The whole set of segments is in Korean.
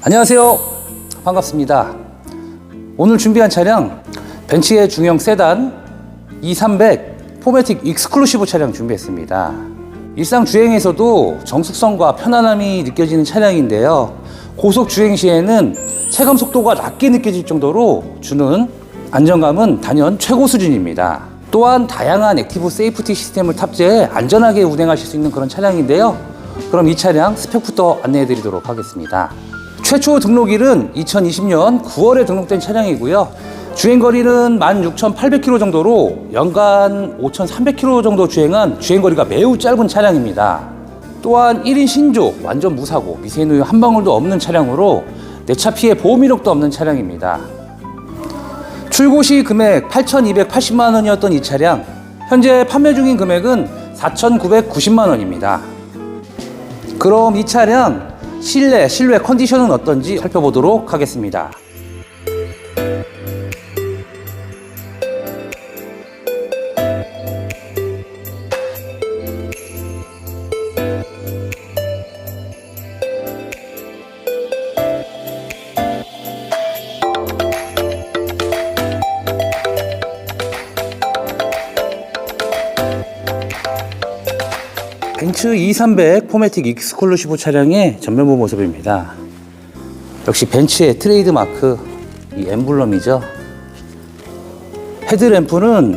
안녕하세요. 반갑습니다. 오늘 준비한 차량 벤츠의 중형 세단 E300 포매틱 익스클루시브 차량 준비했습니다. 일상 주행에서도 정숙성과 편안함이 느껴지는 차량인데요. 고속 주행 시에는 체감 속도가 낮게 느껴질 정도로 주는 안정감은 단연 최고 수준입니다. 또한 다양한 액티브 세이프티 시스템을 탑재해 안전하게 운행하실 수 있는 그런 차량인데요. 그럼 이 차량 스펙부터 안내해 드리도록 하겠습니다. 최초 등록일은 2020년 9월에 등록된 차량이고요. 주행거리는 16,800km 정도로 연간 5,300km 정도 주행한 주행거리가 매우 짧은 차량입니다. 또한 1인 신조, 완전 무사고, 미세누유 한 방울도 없는 차량으로 내 차 피해 보험 이력도 없는 차량입니다. 출고 시 금액 8,280만 원이었던 이 차량, 현재 판매 중인 금액은 4,990만 원입니다. 그럼 이 차량 실내, 실외 컨디션은 어떤지 살펴보도록 하겠습니다. 벤츠 E300 포매틱 익스클루시브 차량의 전면부 모습입니다. 역시 벤츠의 트레이드 마크, 이 엠블럼이죠. 헤드램프는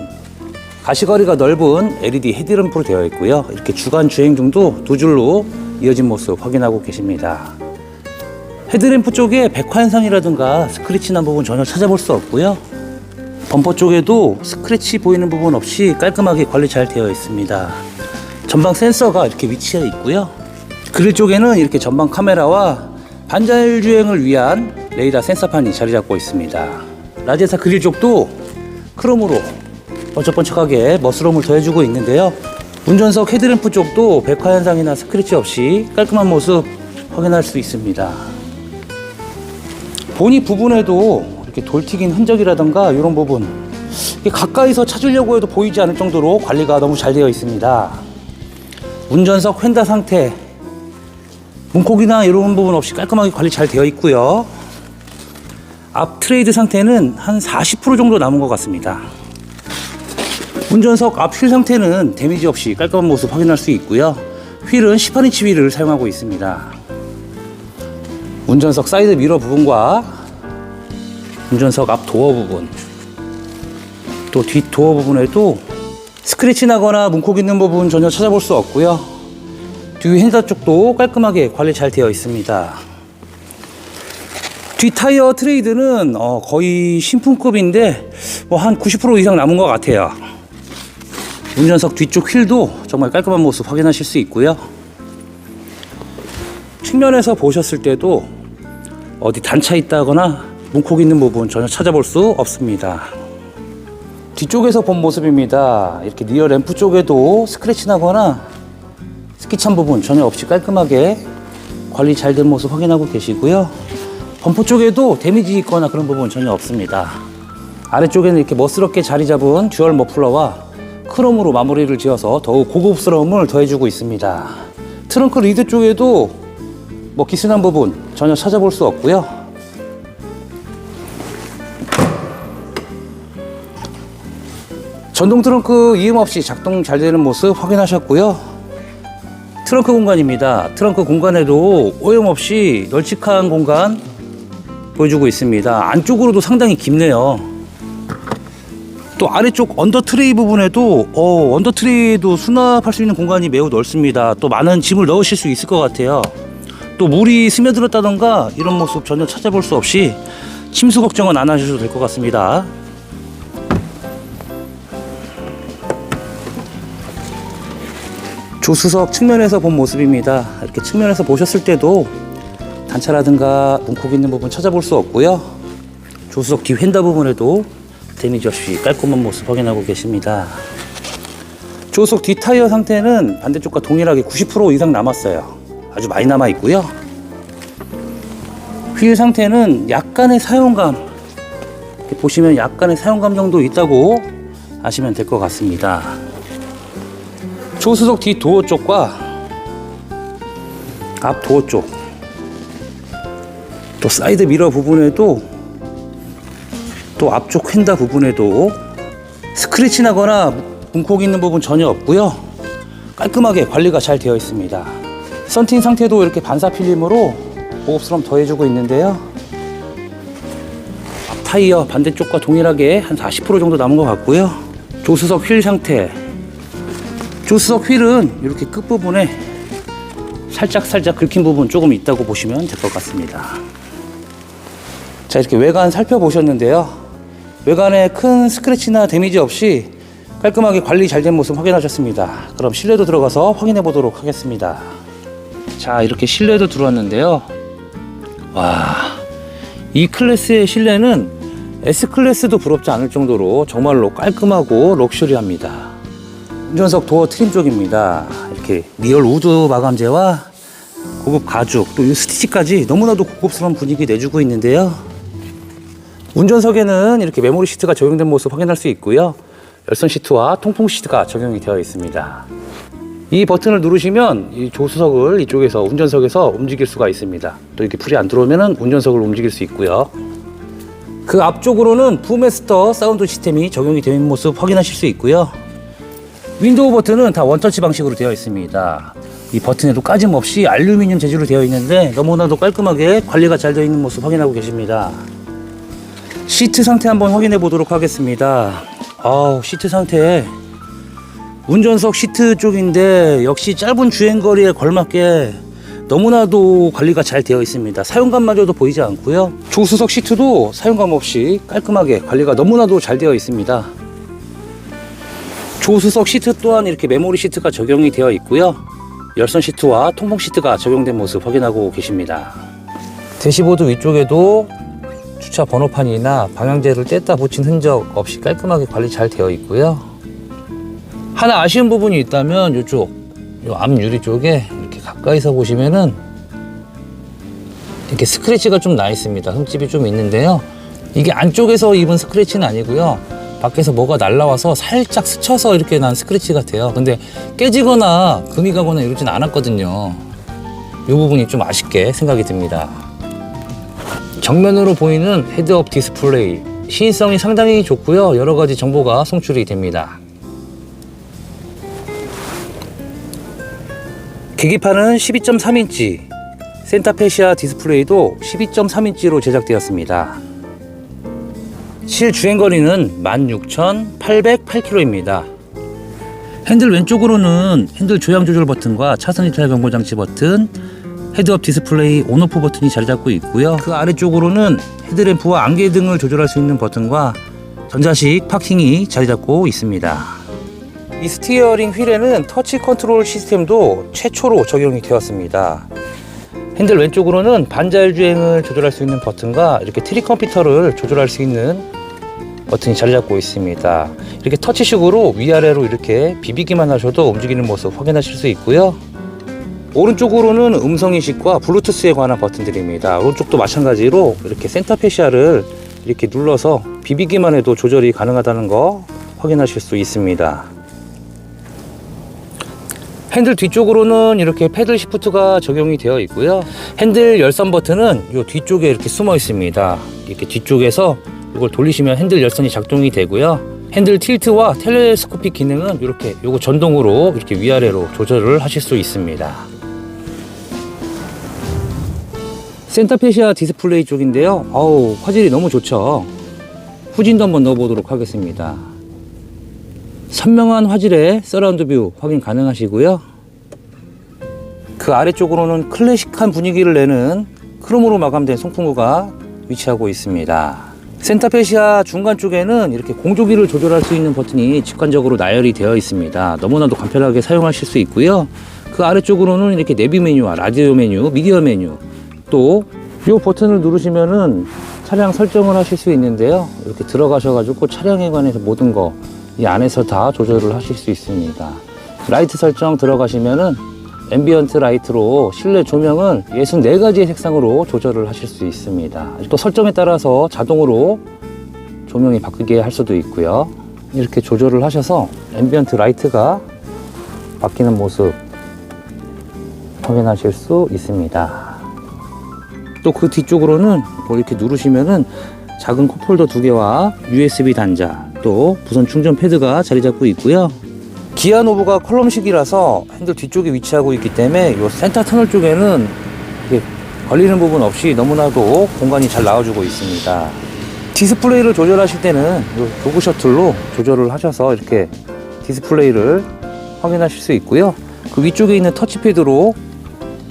가시거리가 넓은 LED 헤드램프로 되어 있고요. 이렇게 주간 주행 중도 두 줄로 이어진 모습 확인하고 계십니다. 헤드램프 쪽에 백화현상이라든가 스크래치 난 부분 전혀 찾아볼 수 없고요. 범퍼 쪽에도 스크래치 보이는 부분 없이 깔끔하게 관리 잘 되어 있습니다. 전방 센서가 이렇게 위치해 있고요. 그릴 쪽에는 이렇게 전방 카메라와 반자율 주행을 위한 레이더 센서판이 자리 잡고 있습니다. 라제사 그릴 쪽도 크롬으로 번쩍번쩍하게 멋스러움을 더해주고 있는데요. 운전석 헤드램프 쪽도 백화 현상이나 스크래치 없이 깔끔한 모습 확인할 수 있습니다. 보니 부분에도 이렇게 돌 튀긴 흔적이라던가 이런 부분 가까이서 찾으려고 해도 보이지 않을 정도로 관리가 너무 잘 되어 있습니다. 운전석 휀다 상태 문콕이나 이런 부분 없이 깔끔하게 관리 잘 되어 있고요. 앞 트레이드 상태는 한 40% 정도 남은 것 같습니다. 운전석 앞 휠 상태는 데미지 없이 깔끔한 모습 확인할 수 있고요. 휠은 18인치 휠을 사용하고 있습니다. 운전석 사이드 미러 부분과 운전석 앞 도어 부분 또 뒷 도어 부분에도 스크래치 나거나 문콕 있는 부분 전혀 찾아볼 수 없고요. 뒤 핸들 쪽도 깔끔하게 관리 잘 되어 있습니다. 뒷 타이어 트레이드는 어, 거의 신품급인데 뭐 한 90% 이상 남은 것 같아요. 운전석 뒤쪽 휠도 정말 깔끔한 모습 확인하실 수 있고요. 측면에서 보셨을 때도 어디 단차 있다거나 문콕 있는 부분 전혀 찾아볼 수 없습니다. 뒤쪽에서 본 모습입니다. 이렇게 리어 램프 쪽에도 스크래치 나거나 스키 찬 부분 전혀 없이 깔끔하게 관리 잘 된 모습 확인하고 계시고요. 범퍼 쪽에도 데미지 있거나 그런 부분 전혀 없습니다. 아래쪽에는 이렇게 멋스럽게 자리 잡은 듀얼 머플러와 크롬으로 마무리를 지어서 더욱 고급스러움을 더해주고 있습니다. 트렁크 리드 쪽에도 뭐 기스난 부분 전혀 찾아볼 수 없고요. 전동 트렁크 이음 없이 작동 잘 되는 모습 확인하셨고요. 트렁크 공간입니다. 트렁크 공간에도 오염 없이 널찍한 공간 보여주고 있습니다. 안쪽으로도 상당히 깊네요. 또 아래쪽 언더 트레이 부분에도 어, 언더 트레이도 수납할 수 있는 공간이 매우 넓습니다. 또 많은 짐을 넣으실 수 있을 것 같아요. 또 물이 스며들었다던가 이런 모습 전혀 찾아볼 수 없이 침수 걱정은 안 하셔도 될 것 같습니다. 조수석 측면에서 본 모습입니다. 이렇게 측면에서 보셨을 때도 단차라든가 문콕 있는 부분 찾아볼 수 없고요. 조수석 뒤 휀다 부분에도 데미지 없이 깔끔한 모습 확인하고 계십니다. 조수석 뒷 타이어 상태는 반대쪽과 동일하게 90% 이상 남았어요. 아주 많이 남아 있고요. 휠 상태는 약간의 사용감 보시면 약간의 사용감 정도 있다고 아시면 될 것 같습니다. 조수석 뒤 도어 쪽과 앞 도어 쪽. 또 사이드 미러 부분에도 또 앞쪽 휀다 부분에도 스크래치 나거나 문콕 있는 부분 전혀 없고요. 깔끔하게 관리가 잘 되어 있습니다. 썬팅 상태도 이렇게 반사 필름으로 보급스럼 더해주고 있는데요. 앞 타이어 반대쪽과 동일하게 한 40% 정도 남은 것 같고요. 조수석 휠 상태 조수석 휠은 이렇게 끝부분에 살짝 살짝 긁힌 부분 조금 있다고 보시면 될 것 같습니다. 자 이렇게 외관 살펴보셨는데요. 외관에 큰 스크래치나 데미지 없이 깔끔하게 관리 잘 된 모습 확인하셨습니다. 그럼 실내도 들어가서 확인해 보도록 하겠습니다. 자 이렇게 실내도 들어왔는데요. 와 이 클래스의 실내는 S클래스도 부럽지 않을 정도로 정말로 깔끔하고 럭셔리합니다 운전석 도어 트림 쪽입니다. 이렇게 리얼 우드 마감재와 고급 가죽 또 이 스티치까지 너무나도 고급스러운 분위기 내주고 있는데요. 운전석에는 이렇게 메모리 시트가 적용된 모습 확인할 수 있고요. 열선 시트와 통풍 시트가 적용이 되어 있습니다. 이 버튼을 누르시면 이 조수석을 이쪽에서 운전석에서 움직일 수가 있습니다. 또 이렇게 불이 안 들어오면 운전석을 움직일 수 있고요. 그 앞쪽으로는 부메스터 사운드 시스템이 적용이 되어 있는 모습 확인하실 수 있고요 윈도우 버튼은 다 원터치 방식으로 되어 있습니다. 이 버튼에도 까짐없이 알루미늄 재질로 되어 있는데 너무나도 깔끔하게 관리가 잘 되어 있는 모습 확인하고 계십니다. 시트 상태 한번 확인해 보도록 하겠습니다. 아우 시트 상태 운전석 시트 쪽인데 역시 짧은 주행거리에 걸맞게 너무나도 관리가 잘 되어 있습니다. 사용감마저도 보이지 않고요. 조수석 시트도 사용감 없이 깔끔하게 관리가 너무나도 잘 되어 있습니다. 조수석 시트 또한 이렇게 메모리 시트가 적용이 되어 있고요. 열선 시트와 통풍 시트가 적용된 모습 확인하고 계십니다. 대시보드 위쪽에도 주차 번호판이나 방향제를 뗐다 붙인 흔적 없이 깔끔하게 관리 잘 되어 있고요. 하나 아쉬운 부분이 있다면 이쪽 요 앞 유리 쪽에 이렇게 가까이서 보시면은 이렇게 스크래치가 좀 나 있습니다. 흠집이 좀 있는데요. 이게 안쪽에서 입은 스크래치는 아니고요. 밖에서 뭐가 날라와서 살짝 스쳐서 이렇게 난 스크래치 같아요. 근데 깨지거나 금이 가거나 이러진 않았거든요. 이 부분이 좀 아쉽게 생각이 듭니다. 정면으로 보이는 헤드업 디스플레이 시인성이 상당히 좋고요. 여러 가지 정보가 송출이 됩니다. 계기판은 12.3인치, 센타페시아 디스플레이도 12.3인치로 제작되었습니다. 실 주행 거리는 16,808km입니다. 핸들 왼쪽으로는 핸들 조향 조절 버튼과 차선 이탈 경보 장치 버튼, 헤드업 디스플레이 온오프 버튼이 자리 잡고 있고요. 그 아래쪽으로는 헤드램프와 안개 등을 조절할 수 있는 버튼과 전자식 파킹이 자리 잡고 있습니다. 이 스티어링 휠에는 터치 컨트롤 시스템도 최초로 적용이 되었습니다. 핸들 왼쪽으로는 반자율 주행을 조절할 수 있는 버튼과 이렇게 트리 컴퓨터를 조절할 수 있는 버튼이 자리 잡고 있습니다. 이렇게 터치식으로 위아래로 이렇게 비비기만 하셔도 움직이는 모습 확인하실 수 있고요. 오른쪽으로는 음성 인식과 블루투스에 관한 버튼들입니다. 오른쪽도 마찬가지로 이렇게 센터 페시아를 이렇게 눌러서 비비기만 해도 조절이 가능하다는 거 확인하실 수 있습니다. 핸들 뒤쪽으로는 이렇게 패들 시프트가 적용이 되어 있고요. 핸들 열선 버튼은 이 뒤쪽에 이렇게 숨어 있습니다. 이렇게 뒤쪽에서 이걸 돌리시면 핸들 열선이 작동이 되고요. 핸들 틸트와 텔레스코픽 기능은 이렇게 요거 전동으로 이렇게 위아래로 조절을 하실 수 있습니다. 센터페시아 디스플레이 쪽인데요. 아우 화질이 너무 좋죠. 후진도 한번 넣어보도록 하겠습니다. 선명한 화질의 서라운드 뷰 확인 가능하시고요. 그 아래쪽으로는 클래식한 분위기를 내는 크롬으로 마감된 송풍구가 위치하고 있습니다. 센터페시아 중간 쪽에는 이렇게 공조기를 조절할 수 있는 버튼이 직관적으로 나열이 되어 있습니다. 너무나도 간편하게 사용하실 수 있고요. 그 아래쪽으로는 이렇게 내비 메뉴와 라디오 메뉴, 미디어 메뉴 또 이 버튼을 누르시면은 차량 설정을 하실 수 있는데요. 이렇게 들어가셔가지고 차량에 관해서 모든 거 이 안에서 다 조절을 하실 수 있습니다. 라이트 설정 들어가시면은 앰비언트 라이트로 실내 조명을 64가지의 색상으로 조절을 하실 수 있습니다. 또 설정에 따라서 자동으로 조명이 바뀌게 할 수도 있고요. 이렇게 조절을 하셔서 앰비언트 라이트가 바뀌는 모습 확인하실 수 있습니다. 또 그 뒤쪽으로는 뭐 이렇게 누르시면은 작은 컵홀더 두 개와 USB 단자 또 무선 충전 패드가 자리 잡고 있고요. 기아 노브가 컬럼식이라서 핸들 뒤쪽에 위치하고 있기 때문에 이 센터 터널 쪽에는 걸리는 부분 없이 너무나도 공간이 잘 나와주고 있습니다. 디스플레이를 조절하실 때는 이 도구 셔틀로 조절을 하셔서 이렇게 디스플레이를 확인하실 수 있고요. 그 위쪽에 있는 터치패드로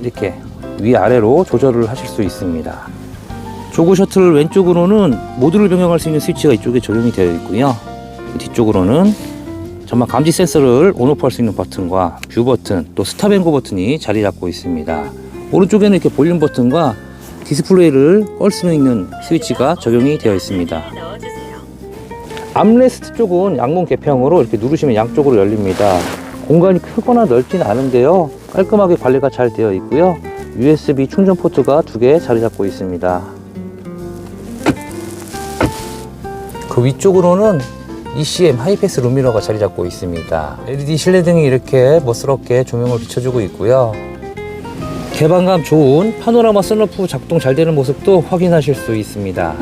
이렇게 위아래로 조절을 하실 수 있습니다. 조그 셔틀 왼쪽으로는 모드를 변경할 수 있는 스위치가 이쪽에 적용이 되어 있고요. 그 뒤쪽으로는 전막 감지 센서를 온오프 할 수 있는 버튼과 뷰 버튼 또 스탑 앤고 버튼이 자리 잡고 있습니다. 오른쪽에는 이렇게 볼륨 버튼과 디스플레이를 끌 수 있는 스위치가 적용이 되어 있습니다. 암레스트 쪽은 양문 개평으로 이렇게 누르시면 양쪽으로 열립니다. 공간이 크거나 넓지는 않은데요. 깔끔하게 관리가 잘 되어 있고요. USB 충전 포트가 두 개 자리 잡고 있습니다. 그 위쪽으로는 ECM 하이패스 룸미러가 자리 잡고 있습니다. LED 실내등이 이렇게 멋스럽게 조명을 비춰주고 있고요. 개방감 좋은 파노라마 썬루프 작동 잘 되는 모습도 확인하실 수 있습니다.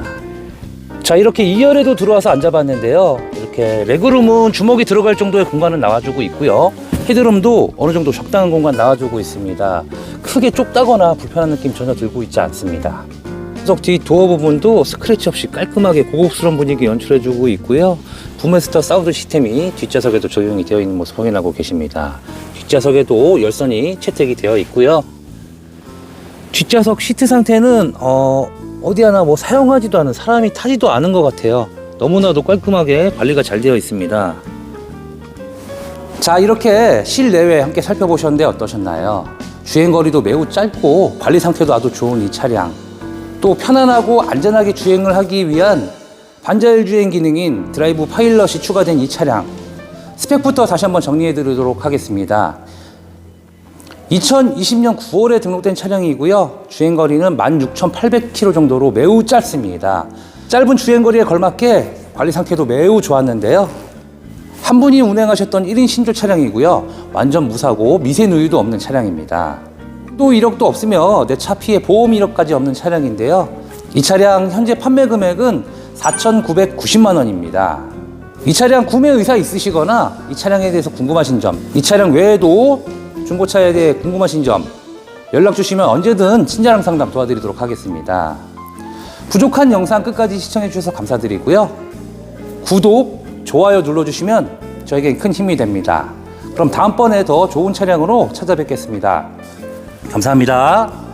자 이렇게 2열에도 들어와서 앉아봤는데요 이렇게 레그룸은 주먹이 들어갈 정도의 공간은 나와주고 있고요 헤드룸도 어느 정도 적당한 공간 나와주고 있습니다 크게 좁다거나 불편한 느낌 전혀 들고 있지 않습니다 좌석 뒤 도어 부분도 스크래치 없이 깔끔하게 고급스러운 분위기 연출해주고 있고요 부메스터 사운드 시스템이 뒷좌석에도 적용이 되어 있는 모습 확인하고 계십니다 뒷좌석에도 열선이 채택이 되어 있고요 뒷좌석 시트 상태는 어, 어디 하나 뭐 사용하지도 않은 사람이 타지도 않은 것 같아요. 너무나도 깔끔하게 관리가 잘 되어 있습니다. 자 이렇게 실내외 함께 살펴보셨는데 어떠셨나요? 주행거리도 매우 짧고 관리 상태도 아주 좋은 이 차량 또 편안하고 안전하게 주행을 하기 위한 반자율 주행 기능인 드라이브 파일럿이 추가된 이 차량 스펙부터 다시 한번 정리해 드리도록 하겠습니다. 2020년 9월에 등록된 차량이고요. 주행거리는 16,800km 정도로 매우 짧습니다. 짧은 주행거리에 걸맞게 관리 상태도 매우 좋았는데요. 한 분이 운행하셨던 1인 신조 차량이고요. 완전 무사고 미세 누유도 없는 차량입니다. 또 이력도 없으며 내 차 피해 보험 이력까지 없는 차량인데요. 이 차량 현재 판매 금액은 4,990만 원입니다. 이 차량 구매 의사 있으시거나 이 차량에 대해서 궁금하신 점, 이 차량 외에도 중고차에 대해 궁금하신 점 연락 주시면 언제든 친절한 상담 도와드리도록 하겠습니다. 부족한 영상 끝까지 시청해 주셔서 감사드리고요. 구독, 좋아요 눌러주시면 저에게 큰 힘이 됩니다. 그럼 다음번에 더 좋은 차량으로 찾아뵙겠습니다. 감사합니다.